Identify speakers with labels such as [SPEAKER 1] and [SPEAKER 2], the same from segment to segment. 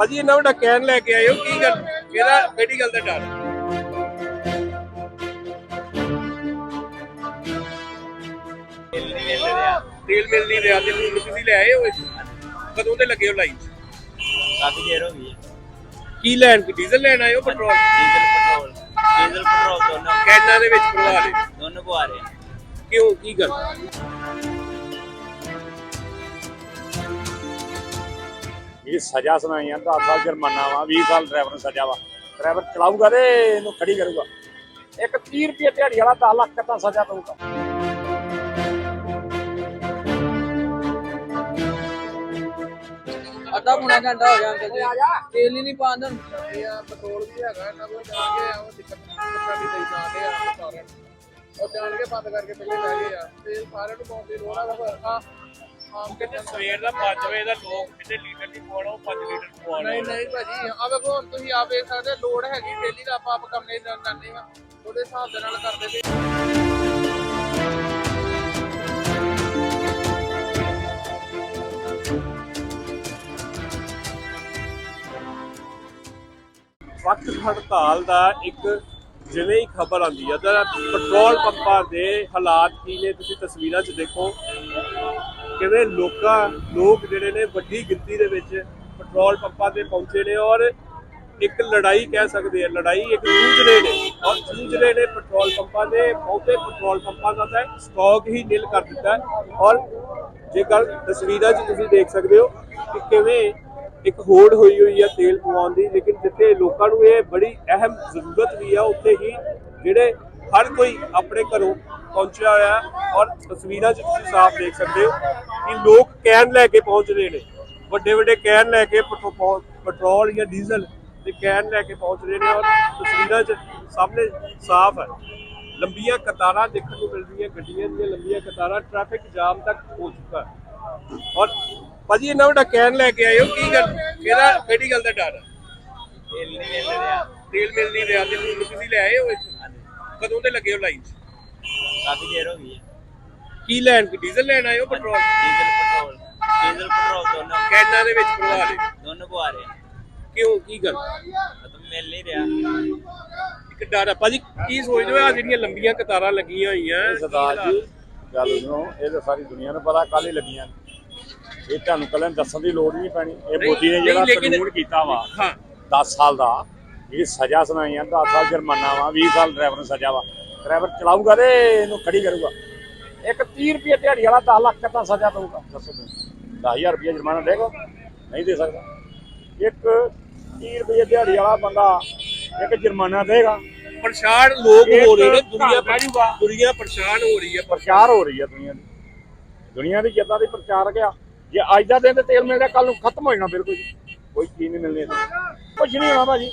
[SPEAKER 1] ਭਾਜੀ ਇਹਨਾਂ ਵੱਡਾ ਕੈਨ ਲੈ ਕੇ ਆਇਓ ਕੀ ਗੱਲ? ਕਿਹੜਾ ਕਿਹੜੀ ਗੱਲ ਦਾ ਡਰ? ਤੇਲ ਮਿਲ ਨਹੀਂ ਰਿਹਾ ਤੇ ਹੁਣ ਤੁਸੀਂ ਲੈ ਆਏ ਹੋ? ਕਦੋਂ ਦੇ ਲੱਗੇ ਹੋ ਲਾਈਨ?
[SPEAKER 2] ਕਾਫੀ ਦੇਰ ਹੋ ਗਈ ਹੈ।
[SPEAKER 1] ਕੀ ਲੈਣ ਡੀਜ਼ਲ ਲੈਣ ਆਏ ਹੋ petrol
[SPEAKER 2] diesel petrol diesel petrol ਦੋਨੋਂ।
[SPEAKER 1] ਕੈਨਾਂ ਦੇ ਵਿੱਚ ਭਰਵਾ ਲਏ।
[SPEAKER 2] ਦੋਨੋਂ ਪਵਾ ਰਹੇ ਹਾਂ।
[SPEAKER 1] ਕਿਉਂ? ਕੀ ਗੱਲ?
[SPEAKER 3] ਇਹ ਸਜ਼ਾ ਸੁਣਾਈ ਆ 10 ਸਾਲ ਜੁਰਮਾਨਾ ਵਾ 20 ਸਾਲ ਡਰਾਈਵਰ ਨੂੰ ਸਜ਼ਾ ਵਾ। ਡਰਾਈਵਰ ਚਲਾਊਗਾ ਤੇ ਇਹਨੂੰ ਖੜੀ ਕਰੂਗਾ। ਇੱਕ 30 ਰੁਪਏ ਦਿਹਾੜੀ ਵਾਲਾ 10 ਲੱਖ ਤਾਂ ਸਜ਼ਾ ਦਊਗਾ।
[SPEAKER 4] ਅੱਧਾ ਪੌਣਾ ਘੰਟਾ ਹੋ ਗਿਆ ਅੰਕਲ ਜੀ। ਤੇਲ ਹੀ ਨਹੀਂ ਪਾਉਂਦਾ ਪੈਟਰੋਲ ਵੀ ਹੈਗਾ ਇਹਨਾਂ ਕੋਲ ਜਾਣ ਕੇ ਉਹ ਦਿੱਕਤ ਵੀ ਦੇਈ ਜਾਂਦੇ ਆ ਸਾਰਿਆਂ ਨੂੰ ਉਹ ਜਾਣ ਕੇ ਬੰਦ ਕਰਕੇ ਪਹਿਲੇ ਲੈ ਗਏ ਆ। ਤੇਲ ਸਾਰਿਆਂ ਨੂੰ ਪਾਉਣ ਦੀ ਲੋੜ ਆ ਬਸ ਆ ਆਮ ਕੇ
[SPEAKER 1] ਸਵੇਰ ਦਾ 5 ਵਜੇ ਦਾ ਲੋਕ ਕਿਤੇ ਲੀਟਰ ਨਹੀਂ ਪਵਾਉਣਾ ਉਹ 5 ਲੀਟਰ ਪਵਾਉਣਾ
[SPEAKER 4] ਨਹੀਂ ਨਹੀਂ ਭਾਜੀ ਆ ਵੇਖੋ ਹੁਣ ਤੁਸੀਂ ਆ ਵੇਖ ਸਕਦੇ ਲੋੜ ਹੈਗੀ ਡੇਲੀ ਦਾ ਆਪਾਂ ਆਪ ਕੰਮੇ ਜਾਂਦੇ ਆ। ਉਹਦੇ ਹਿਸਾਬ ਦੇ ਨਾਲ ਕਰਦੇ ਪਏ
[SPEAKER 1] ਵਕਤ ਹੜਤਾਲ ਦਾ ਇੱਕ ਜਿਵੇਂ ਹੀ ਖਬਰ ਆਉਂਦੀ ਹੈ ਤਾਂ ਪੈਟਰੋਲ ਪੰਪਾਂ ਦੇ ਹਾਲਾਤ ਕੀ ਨੇ, ਤੁਸੀਂ ਤਸਵੀਰਾਂ 'ਚ ਦੇਖੋ। ਕਿਵੇਂ ਲੋਕਾਂ, ਲੋਕ ਜਿਹੜੇ ਨੇ ਵੱਡੀ ਗਿਣਤੀ ਦੇ ਵਿੱਚ ਪੈਟਰੋਲ ਪੰਪਾਂ ਤੇ ਪਹੁੰਚੇ ਨੇ ਔਰ ਇੱਕ ਲੜਾਈ ਕਹਿ ਸਕਦੇ ਆ, ਲੜਾਈ ਇੱਕ ਜੂਝ ਰਹੇ ਨੇ। ਔਰ ਜੂਝ ਰਹੇ ਨੇ ਪੈਟਰੋਲ ਪੰਪਾਂ ਦੇ, ਬਹੁਤੇ ਪੈਟਰੋਲ ਪੰਪਾਂ ਦਾ ਤਾਂ ਸਟਾਕ ਹੀ ਨਿਲ ਕਰ ਦਿੱਤਾ। ਹੈ ਔਰ ਜੇਕਰ ਤਸਵੀਰਾਂ 'ਚ ਤੁਸੀਂ ਦੇਖ ਸਕਦੇ ਹੋ ਕਿ ਕਿਵੇਂ ਇੱਕ ਹੋੜ ਹੋਈ ਹੋਈ ਹੈ ਤੇਲ ਪਵਾਉਣ ਦੀ, ਲੇਕਿਨ ਜਿੱਥੇ ਲੋਕਾਂ ਨੂੰ ਇਹ ਬੜੀ ਅਹਿਮ ਜ਼ਰੂਰਤ ਵੀ ਆ, ਉੱਥੇ ਹੀ ਜਿਹੜੇ ਹਰ ਕੋਈ ਆਪਣੇ ਘਰੋਂ ਪਹੁੰਚਿਆ ਹੋਇਆ ਔਰ ਤਸਵੀਰਾਂ 'ਚ ਤੁਸੀਂ ਸਾਫ਼ ਦੇਖ ਸਕਦੇ ਹੋ ਕਿ ਲੋਕ ਕੈਨ ਲੈ ਕੇ ਪਹੁੰਚ ਰਹੇ ਨੇ। ਵੱਡੇ ਵੱਡੇ ਕੈਨ ਲੈ ਕੇ ਪੈਟਰੋ- ਪੈਟਰੋਲ ਜਾਂ ਡੀਜ਼ਲ ਦੇ ਕੈਨ ਲੈ ਕੇ ਪਹੁੰਚ ਰਹੇ ਨੇ ਔਰ ਤਸਵੀਰਾਂ 'ਚ ਸਾਹਮਣੇ ਸਾਫ਼ ਹੈ ਲੰਬੀਆਂ ਕਤਾਰਾਂ ਦੇਖਣ ਨੂੰ ਮਿਲ ਰਹੀਆਂ, ਗੱਡੀਆਂ ਦੀਆਂ ਲੰਬੀਆਂ ਕਤਾਰਾਂ, ਟ੍ਰੈਫਿਕ ਜਾਮ ਤੱਕ ਹੋ ਚੁੱਕਾ। ਹੈ ਔਰ ਭਾਜੀ ਇਹਨਾਂ ਵੱਡਾ ਕੈਨ ਲੈ ਕੇ ਆਇਓ ਕੀ ਗੱਲ ਕਿਹੜਾ ਕਿਹੜੀ ਗੱਲ ਦਾ ਡਰ ਹੈ
[SPEAKER 2] ਤੇਲ ਨਹੀਂ ਮਿਲ ਰਿਹਾ।
[SPEAKER 1] ਤੇਲ ਮਿਲ ਨਹੀਂ ਰਿਹਾ ਤੇ ਹੁਣ ਤੁਸੀਂ ਲੈ ਆਏ ਹੋ ਇੱਥੇ? ਕਦੋਂ ਦੇ ਲੱਗੇ ਹੋ ਲਾਈਨ 'ਚ?
[SPEAKER 2] ਕਾਫੀ ਦੇਰ ਹੋ ਗਈ ਹੈ।
[SPEAKER 1] ਕੀ ਲੈਣ ਡੀਜ਼ਲ ਲੈਣ ਆਏ ਹੋ petrol
[SPEAKER 2] diesel petrol diesel petrol ਦੋਨੋਂ।
[SPEAKER 1] ਕੈਨਾਂ ਦੇ ਵਿੱਚ ਭਰਵਾ ਲਏ।
[SPEAKER 2] ਦੋਨੋਂ ਪਵਾ ਰਹੇ।
[SPEAKER 1] ਕਿਉਂ ਕੀ ਗੱਲ?
[SPEAKER 2] ਖਤਮ ਮਿਲ ਨਹੀਂ ਰਿਹਾ।
[SPEAKER 1] ਇੱਕ ਡਰ ਹੈ ਭਾਜੀ ਕੀ ਸੋਚਦੇ ਹੋ ਆ ਜਿਹੜੀਆਂ ਲੰਬੀਆਂ ਕਤਾਰਾਂ ਲੱਗੀਆਂ ਹੋਈਆਂ
[SPEAKER 3] ਸਰਦਾਰ ਜੀ ਗੱਲ ਨੂੰ ਇਹ ਤਾਂ ਸਾਰੀ ਦੁਨੀਆ ਨੂੰ ਪਤਾ ਕੱਲ ਹੀ ਲੱਗੀਆਂ ਨੇ। ਇਹ ਤੁਹਾਨੂੰ ਕੱਲ ਦੱਸਣ ਦੀ ਲੋੜ ਨਹੀਂ ਪੈਣੀ। ਇਹ ਮੋਦੀ ਨੇ ਜਿਹੜਾ ਕਾਨੂੰਨ ਕੀਤਾ ਵਾ
[SPEAKER 1] ਹਾਂ।
[SPEAKER 3] 10 ਸਾਲ ਦਾ ਇਹ ਸਜ਼ਾ ਸੁਣਾਈ ਆ 10 ਸਾਲ ਜੁਰਮਾਨਾ ਵਾ 20 ਸਾਲ ਡਰਾਈਵਰ ਨੂੰ ਸਜ਼ਾ ਵਾ। ਡਰਾਈਵਰ ਚਲਾਊਗਾ ਤੇ ਇਹਨੂੰ ਖੜੀ ਕਰੂਗਾ। ਇੱਕ 30 ਰੁਪਏ ਦਿਹਾੜੀ ਵਾਲਾ 10 ਲੱਖ ਤਾਂ ਸਜ਼ਾ ਦਊਗਾ। ਦੱਸੋ ਤੁਸੀਂ। 10000 ਰੁਪਏ ਜੁਰਮਾਨਾ ਦੇਗਾ ਨਹੀਂ ਦੇ ਸਕਦਾ। ਇੱਕ 30 ਰੁਪਏ ਦਿਹਾੜੀ ਵਾਲਾ ਬੰਦਾ ਇੱਕ ਜੁਰਮਾਨਾ ਦੇਗਾ।
[SPEAKER 1] ਪਰੇਸ਼ਾਨ ਲੋਕ ਹੋ ਰਹੇ ਨੇ ਦੁਨੀਆ। ਦੁਨੀਆ ਪਰੇਸ਼ਾਨ ਹੋ ਰਹੀ ਹੈ।
[SPEAKER 3] ਪ੍ਰਚਾਰ ਹੋ ਰਹੀ ਹੈ ਦੁਨੀਆ ਦੀ। ਦੁਨੀਆ ਦੀ ਜਿੱਦਾਂ ਦੀ ਪ੍ਰਚਾਰ ਗਿਆ। ਜੇ ਅੱਜ ਦਾ ਦਿਨ ਤੇ ਤੇਲ ਮਿਲ ਰਿਹਾ ਕੱਲ ਨੂੰ ਖਤਮ ਹੋ ਜਾਣਾ ਬਿਲਕੁਲ ਜੀ। ਕੋਈ ਚੀਜ਼ ਨਹੀਂ ਮਿਲਣੀ ਇੱਥੇ। ਨਹੀਂ ਹੋਣਾ ਭਾਜੀ।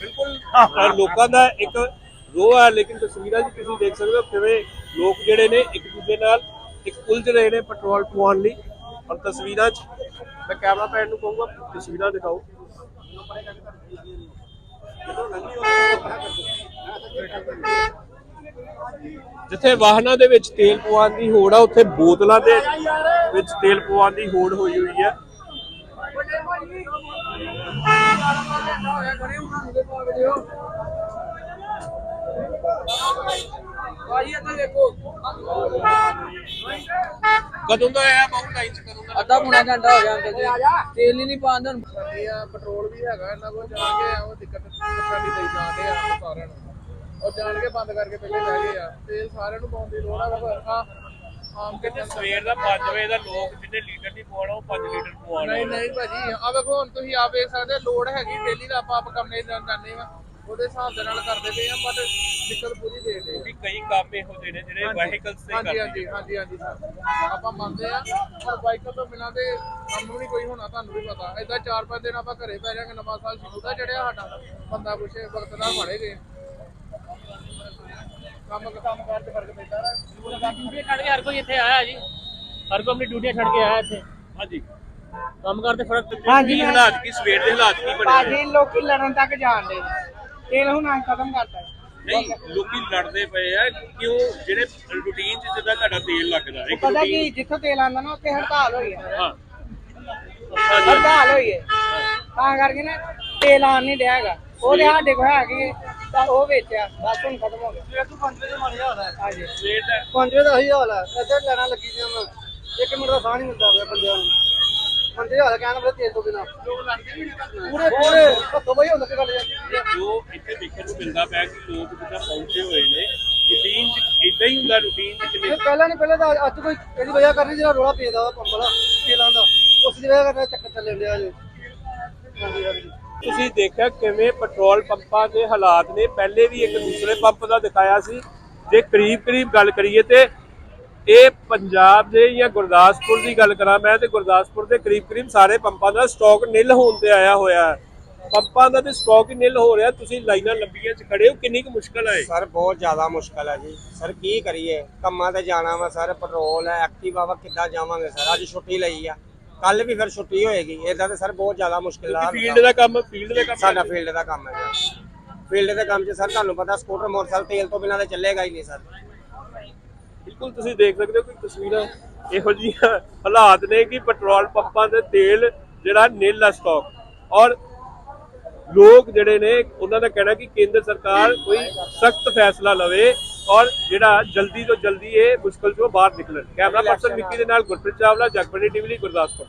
[SPEAKER 1] ਬਿਲਕੁਲ ਪਰ ਲੋਕਾਂ ਦਾ ਇੱਕ ਰੋਹ ਹੈ, ਲੇਕਿਨ ਤਸਵੀਰਾਂ 'ਚ ਤੁਸੀਂ ਦੇਖ ਸਕਦੇ ਹੋ ਕਿਵੇਂ ਲੋਕ ਜਿਹੜੇ ਨੇ ਇੱਕ ਦੂਜੇ ਨਾਲ ਇੱਕ ਉਲਝ ਰਹੇ ਨੇ ਪੈਟਰੋਲ ਪਵਾਉਣ ਲਈ। ਔਰ ਤਸਵੀਰਾਂ 'ਚ ਮੈਂ ਕੈਮਰਾਮੈਨ ਨੂੰ ਕਹੂੰਗਾ, ਤਸਵੀਰਾਂ ਦਿਖਾਓ। ਜਿੱਥੇ ਵਾਹਨਾਂ ਦੇ ਵਿੱਚ ਤੇਲ ਪਵਾਉਣ ਦੀ ਹੋੜ ਆ, ਉੱਥੇ ਬੋਤਲਾਂ ਦੇ ਵਿੱਚ ਤੇਲ ਪਵਾਉਣ ਦੀ ਹੋੜ ਹੋਈ ਹੋਈ ਹੈ।
[SPEAKER 4] ਭਾਜੀ ਇੱਥੇ ਦੇਖੋ
[SPEAKER 1] ਕਦੋਂ ਦਾ ਆਇਆ ਬਹੁਤ ਟਾਈਮ ਚ ਕਦੋਂ ਦਾ?
[SPEAKER 4] ਅੱਧਾ ਪੌਣਾ ਘੰਟਾ ਹੋ ਗਿਆ ਅੰਕਲ ਜੀ। ਤੇਲ ਹੀ ਨਹੀਂ ਪਾਉਂਦਾ ਇਹ ਆ ਪੈਟਰੋਲ ਵੀ ਹੈਗਾ ਇਹਨਾਂ ਕੋਲ ਜਾਣ ਕੇ ਉਹ ਦਿੱਕਤ ਵੀ ਦੇਈ ਜਾਂਦੇ ਆ ਸਾਰਿਆਂ ਨੂੰ। ਉਹ ਜਾਣ ਕੇ ਬੰਦ ਕਰਕੇ ਪਹਿਲੇ ਲੈ ਗਏ ਆ। ਤੇਲ ਸਾਰਿਆਂ ਨੂੰ ਪਾਉਣ ਦੀ ਲੋੜ ਆ ਬਸ ਆ ਆਮ ਕੇ
[SPEAKER 1] ਸਵੇਰ ਦਾ 5 ਵਜੇ ਦਾ ਲੋਕ ਜਿੰਨੇ ਲੀਟਰ ਨਹੀਂ ਪਵਾਉਣਾ ਉਹ 5 ਲੀਟਰ ਪਵਾਉਣਾ
[SPEAKER 4] ਨਹੀਂ ਨਹੀਂ ਭਾਜੀ ਆ ਵੇਖੋ ਹੁਣ ਤੁਸੀਂ ਆਪ ਵੇਖ ਸਕਦੇ ਲੋੜ ਹੈਗੀ ਡੇਲੀ ਦਾ ਆਪਾਂ ਆਪ ਕੰਮੇ ਜਾਂਦੇ ਆ ਉਹਦੇ ਹਿਸਾਬ ਦੇ ਨਾਲ ਕਰਦੇ ਪਏ ਆ ਬਟ ਦਿੱਕਤ ਪੂਰੀ ਦੇ ਦੇ
[SPEAKER 1] ਵੀ ਕਈ ਕੰਮ ਇਹੋ ਜਿਹੇ ਨੇ ਜਿਹੜੇ ਵਾਹੀਕਲਸ ਤੇ
[SPEAKER 4] ਹਾਂਜੀ
[SPEAKER 1] ਕਰਦੇ
[SPEAKER 4] ਹਾਂਜੀ ਹਾਂਜੀ ਹਾਂਜੀ ਸਰ। ਆਪਾਂ ਮੰਨਦੇ ਆ ਪਰ ਤੋਂ ਬਿਨਾਂ ਤੇ ਕੰਮ ਵੀ ਨਹੀਂ ਕੋਈ ਹੋਣਾ ਤੁਹਾਨੂੰ ਵੀ ਪਤਾ। ਏਦਾਂ ਚਾਰ ਪੰਜ ਦਿਨ ਆਪਾਂ ਘਰੇ ਪੈ ਜਾਾਂਗੇ ਨਵਾਂ ਸਾਲ ਸ਼ੁਰੂ ਦਾ ਚੜਿਆ ਸਾਡਾ ਬੰਦਾ ਪੁੱਛੇ ਵਕਤ ਨਾਲ ਫੜੇ ਗਏ ਕੰਮ ਕੰਮ ਕਾਰ ਤੇ ਫ਼ਰਕ ਪੈਂਦਾ ਨਾ।
[SPEAKER 5] ਡਿਊਟੀ ਛੱਡ ਕੇ ਹਰ ਕੋਈ ਇੱਥੇ ਆਇਆ ਜੀ। ਹਰ ਕੋਈ ਆਪਣੀ ਡਿਊਟੀ ਛੱਡ ਕੇ ਆਇਆ ਇੱਥੇ।
[SPEAKER 1] ਹਾਂਜੀ।
[SPEAKER 5] ਕੰਮ ਕਰਦੇ ਫ਼ਰਕ
[SPEAKER 1] ਕੀ ਹਾਲਾਤ ਕੀ? ਸਵੇਰ ਦੇ ਹਾਲਾਤ ਕੀ ਬਣੇ?
[SPEAKER 6] ਬਾਜੀ ਲੋਕੀ ਲੜਨ ਤੱਕ ਜਾਣਦੇ ਤੇਲ ਹੁਣ ਆਂ ਖਤਮ ਕਰਤਾ
[SPEAKER 1] ਨਹੀਂ ਲੋਕੀ ਲੜਦੇ ਪਏ ਆ। ਕਿਉਂ? ਜਿਹੜੇ ਰੂਟੀਨ ਚ ਜਿੱਦਾਂ ਤੁਹਾਡਾ ਤੇਲ ਲੱਗਦਾ ਇੱਕ
[SPEAKER 6] ਪਤਾ ਕੀ ਜਿੱਥੋਂ ਤੇਲ ਆਉਂਦਾ ਨਾ ਉੱਥੇ ਹੜਤਾਲ ਹੋਈ ਹੈ।
[SPEAKER 1] ਹਾਂ।
[SPEAKER 6] ਹੜਤਾਲ ਹੋਈ ਹੈ। ਤਾਂ ਕਰਕੇ ਨਾ ਤੇਲ ਆਣ ਨਹੀਂ ਡਿਆ ਹੈਗਾ। ਉਹਦੇ ਸਾਡੇ ਕੋਲ ਹੈਗੇ ਤਾਂ ਉਹ ਵੇਚਿਆ ਬਸ ਹੁਣ ਖਤਮ ਹੋ ਗਿਆ। ਤੂੰ 5 ਵਜੇ ਮਾਰੀ ਹਾਲ ਹੈ। ਹਾਂਜੀ।
[SPEAKER 1] ਰੇਟ ਹੈ।
[SPEAKER 6] 5 ਵਜੇ ਦਾ ਹੀ ਹਾਲ ਹੈ। ਇੱਥੇ ਲੈਣਾ ਲੱਗੀ ਦੀਆਂ ਮੈਂ ਇੱਕ ਮਿੰਟ ਦਾ ਸਾਹ ਨਹੀਂ ਮਿਲਦਾ ਪਿਆ ਬੰਦਿਆਂ ਨੂੰ। ਬੰਦੇ ਹਾਲ ਕਹਿਣਾ ਬਲੇ ਤੇਲ ਤੋਂ ਬਿਨਾ। ਪੂਰੇ ਪੂਰੇ ਹੱਥੋਂ ਬਈ ਹੁੰਦਾ ਕਿ ਗੱਲ ਜਾਂਦੀ ਹੈ
[SPEAKER 1] ਜੋ ਇੱਥੇ ਦੇਖਣ ਨੂੰ ਮਿਲਦਾ ਪਿਆ ਕਿ ਲੋਕ ਜਿੱਦਾਂ ਪਹੁੰਚੇ ਹੋਏ ਨੇ। ਰੂਟੀਨ ਚ ਇਦਾਂ ਹੀ ਹੁੰਦਾ ਰੂਟੀਨ ਚ ਕਿਵੇਂ?
[SPEAKER 6] ਇਹ ਪਹਿਲਾਂ ਨਹੀਂ ਪਹਿਲਾਂ ਤਾਂ ਅੱਜ ਕੋਈ ਇਹਦੀ ਵਜ੍ਹਾ ਕਰਨੀ ਜਿਹੜਾ ਰੋਲਾ ਪੇਦਾ ਪੰਪ ਦਾ ਤੇਲਾਂ ਦਾ। ਉਸ ਦੀ ਵਜ੍ਹਾ ਕਰਕੇ ਚੱਕਰ ਚੱਲੇ ਹੁੰਦੇ ਆ ਜੀ ਹਾਂਜੀ ਹਾਂਜੀ।
[SPEAKER 1] ਤੁਸੀਂ ਦੇਖਿਆ ਕਿਵੇਂ ਪੈਟਰੋਲ ਪੰਪਾਂ ਦੇ ਹਾਲਾਤ ਨੇ? ਪਹਿਲੇ ਵੀ ਇੱਕ ਦੂਸਰੇ ਪੰਪ ਦਾ ਦਿਖਾਇਆ ਸੀ। ਜੇ ਕਰੀਬ ਕਰੀਬ ਗੱਲ ਕਰੀਏ ਤੇ ਇਹ ਪੰਜਾਬ ਦੇ ਜਾਂ ਗੁਰਦਾਸਪੁਰ ਦੀ ਗੱਲ ਕਰਾਂ ਮੈਂ, ਤੇ ਗੁਰਦਾਸਪੁਰ ਦੇ ਕਰੀਬ ਕਰੀਬ ਸਾਰੇ ਪੰਪਾਂ ਦਾ ਸਟਾਕ ਨਿਲ ਹੋਣ ਤੇ ਆਇਆ ਹੋਇਆ ਹੈ। ਪੰਪਾਂ ਦਾ ਤੇ ਸਟਾਕ ਹੀ ਨਿਲ ਹੋ ਰਿਹਾ। ਤੁਸੀਂ ਲਾਈਨਾਂ ਲੰਬੀਆਂ 'ਚ ਖੜੇ ਹੋ, ਕਿੰਨੀ ਕੁ ਮੁਸ਼ਕਲ ਹੈ
[SPEAKER 7] ਸਰ, ਬਹੁਤ ਜ਼ਿਆਦਾ ਮੁਸ਼ਕਲ ਹੈ ਜੀ। ਸਰ, ਕੀ ਕਰੀਏ? ਕੰਮਾਂ ਤੇ ਜਾਣਾ ਵਾ ਸਰ, ਪੈਟਰੋਲ ਹੈ, ਐਕਟਿਵਾ ਵਾ, ਕਿੱਦਾਂ ਜਾਵਾਂਗੇ ਸਰ? ਅੱਜ ਛੁੱਟੀ ਲਈ ਆ। ਕੱਲ ਵੀ ਫਿਰ ਛੁੱਟੀ ਹੋਏਗੀ ਇਦਾਂ ਤੇ ਸਰ ਬਹੁਤ ਜ਼ਿਆਦਾ ਮੁਸ਼ਕਿਲ ਆ
[SPEAKER 1] ਫੀਲਡ ਦਾ ਕੰਮ ਫੀਲਡ ਦਾ ਕੰਮ
[SPEAKER 7] ਸਾਡਾ ਫੀਲਡ ਦਾ ਕੰਮ ਹੈ। ਫੀਲਡ ਦੇ ਕੰਮ 'ਚ ਸਰ ਤੁਹਾਨੂੰ ਪਤਾ ਸਕੂਟਰ ਮੋਟਰਸਾਈਕਲ ਤੇਲ ਤੋਂ ਬਿਨਾਂ ਤੇ ਚੱਲੇਗਾ ਹੀ ਨਹੀਂ ਸਰ।
[SPEAKER 1] ਬਿਲਕੁਲ ਤੁਸੀਂ ਦੇਖ ਸਕਦੇ ਹੋ ਕਿ ਤਸਵੀਰਾਂ ਇਹੋ ਜਿਹੀਆਂ ਹਾਲਾਤ ਨੇ ਕਿ ਪੈਟਰੋਲ ਪੰਪਾਂ ਦੇ ਤੇਲ ਜਿਹੜਾ ਨਿਲ ਆ ਸਟਾਕ ਔਰ ਲੋਕ ਜਿਹੜੇ ਨੇ ਉਹਨਾਂ ਦਾ ਕਹਿਣਾ ਕਿ ਕੇਂਦਰ ਸਰਕਾਰ ਕੋਈ ਸਖਤ ਫੈਸਲਾ ਲਵੇ ਔਰ ਜਿਹੜਾ ਜਲਦੀ ਤੋਂ ਜਲਦੀ ਇਹ ਮੁਸ਼ਕਲ ਚੋਂ ਬਾਹਰ ਨਿਕਲਣ। ਕੈਮਰਾ ਪਰਸਨ ਵਿੱਕੀ ਦੇ ਨਾਲ ਗੁਰਪ੍ਰੀਤ ਚਾਵਲਾ ਜਗਬਣੀ ਟੀਵੀ ਲਈ ਗੁਰਦਾਸਪੁਰ